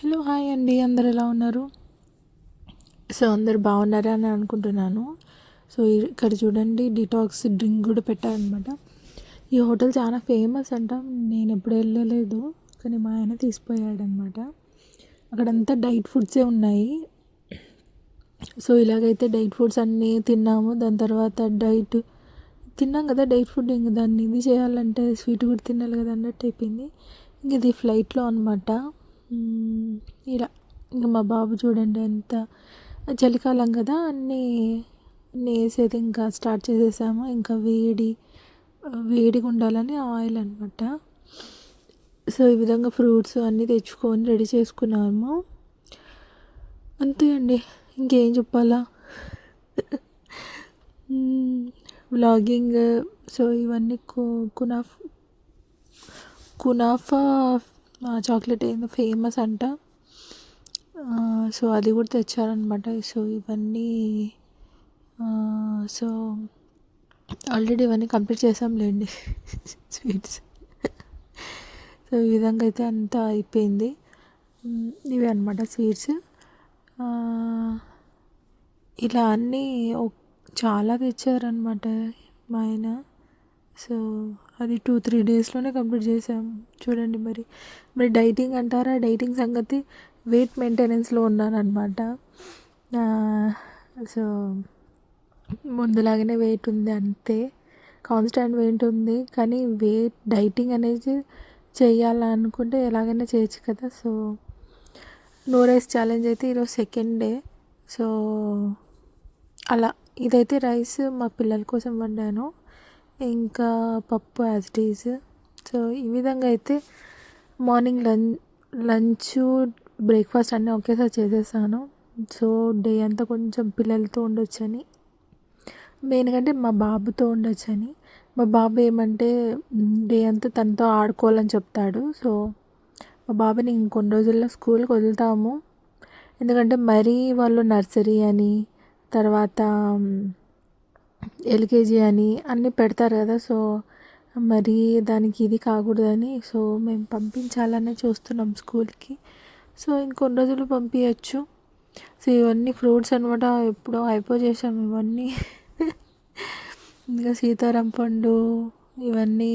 Hello hi అండి. అందరు ఎలా ఉన్నారు? సో అందరు బాగున్నారా అని అనుకుంటున్నాను. సో ఇక్కడ చూడండి డిటాక్స్ డ్రింక్ కూడా పెట్టారనమాట. ఈ హోటల్ చాలా ఫేమస్ అంట. నేను ఎప్పుడు వెళ్ళలేదు కానీ మా ఆయన తీసిపోయాడనమాట. అక్కడంతా డైట్ ఫుడ్సే ఉన్నాయి. సో ఇలాగైతే డైట్ ఫుడ్స్ అన్నీ తిన్నాము. దాని తర్వాత డైట్ తిన్నాం కదా డైట్ ఫుడ్. ఇంక దాన్ని ఇది చేయాలంటే స్వీట్ కూడా తినాలి కదా అన్నట్టు అయిపోయింది. ఇంక ఇది ఫ్లైట్లో అనమాట ఇలా. ఇంకా మా బాబు చూడండి ఎంత చలికాలం కదా అన్నీ అన్నీ వేసేది. ఇంకా స్టార్ట్ చేసేసాము. ఇంకా వేడి వేడిగా ఉండాలని ఆయిల్ అనమాట సో ఈ విధంగా ఫ్రూట్స్ అన్నీ తెచ్చుకొని రెడీ చేసుకున్నాము. అంతే అండి ఇంకేం చెప్పాలా? వ్లాగింగ్. సో ఇవన్నీ కునాఫ్ కునాఫా చాక్లెట్ ఏందో ఫేమస్ అంట. సో అది కూడా తెచ్చారనమాట. సో ఇవన్నీ సో ఆల్రెడీ ఇవన్నీ కంప్లీట్ చేసాంలేండి. స్వీట్స్. సో ఈ విధంగా అయితే అంతా అయిపోయింది. ఇవి అనమాట స్వీట్స్. ఇలా అన్నీ చాలా తెచ్చారనమాట మా ఆయన. సో అది టూ త్రీ డేస్లోనే కంప్లీట్ చేసాము చూడండి మరి. మరి డైటింగ్ అంటారా? డైటింగ్ సంగతి వెయిట్ మెయింటెనెన్స్లో ఉన్నాను అనమాట సో ముందులాగానే వెయిట్ ఉంది అంతే. కాన్స్టాంట్ వెయిట్ ఉంది. కానీ వెయిట్ డైటింగ్ అనేది చేయాలనుకుంటే ఎలాగైనా చేయొచ్చు కదా. సో నో రైస్ ఛాలెంజ్ అయితే ఈరోజు సెకండ్ డే సో అలా ఇదైతే రైస్ మా పిల్లల కోసం వండాను. ఇంకా పప్పు యాజ్ ఇట్ ఈజ్ సో ఈ విధంగా అయితే మార్నింగ్ లంచ్ లంచ్ బ్రేక్ఫాస్ట్ అన్నీ ఒకేసారి చేసేసాను. సో డే అంతా కొంచెం పిల్లలతో ఉండొచ్చని. మెయిన్ అంటే మా బాబుతో ఉండొచ్చని. మా బాబు ఏమంటే డే అంతా తనతో ఆడుకోవాలని చెప్తాడు. సో మా బాబుని ఇంకొన్ని రోజుల్లో స్కూల్కి వదులుతాము. ఎందుకంటే మరీ వాళ్ళు నర్సరీ అని తర్వాత ఎల్కేజీ అని అన్నీ పెడతారు కదా సో మరి దానికి ఇది కాకూడదని సో మేము పంపించాలనే చూస్తున్నాం స్కూల్కి. సో ఇంకొన్ని రోజులు పంపించచ్చు సో ఇవన్నీ ఫ్రూట్స్ అనమాట ఎప్పుడో అయిపో ఇవన్నీ. ఇంకా సీతారాం పండు ఇవన్నీ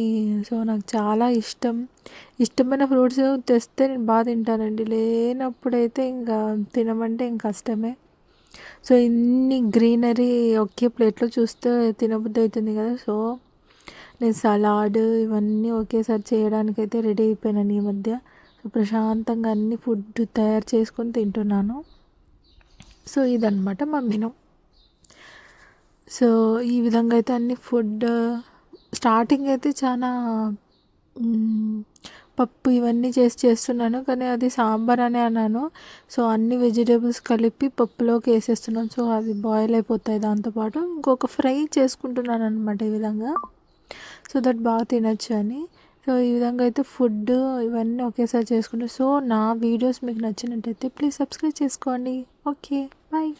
సో నాకు చాలా ఇష్టం. ఇష్టమైన ఫ్రూట్స్ తెస్తే నేను బాగా తింటానండి. లేనప్పుడైతే ఇంకా తినమంటే ఇంక కష్టమే. సో ఇన్ని గ్రీనరీ ఒకే ప్లేట్లో చూస్తే తినబుద్ధి అవుతుంది కదా. సో నేను సలాడ్ ఇవన్నీ ఒకేసారి చేయడానికైతే రెడీ అయిపోయాను ఈ మధ్య. సో ప్రశాంతంగా అన్ని ఫుడ్ తయారు చేసుకొని తింటున్నాను. సో ఇదనమాట మా మెను. సో ఈ విధంగా అయితే అన్ని ఫుడ్ స్టార్టింగ్ అయితే చాలా పప్పు ఇవన్నీ చేసి చేస్తున్నాను కానీ అది సాంబార్ అనే అన్నాను. సో అన్ని వెజిటేబుల్స్ కలిపి పప్పులోకి వేసేస్తున్నాను. సో అది బాయిల్ అయిపోతాయి దాంతోపాటు ఇంకొక ఫ్రై చేసుకుంటున్నాను అనమాట ఈ విధంగా. సో దట్ బాగా తినచ్చు అని. సో ఈ విధంగా అయితే ఫుడ్ ఇవన్నీ ఒకేసారి చేసుకుంటాను సో నా వీడియోస్ మీకు నచ్చినట్టయితే ప్లీజ్ సబ్స్క్రైబ్ చేసుకోండి. Okay bye.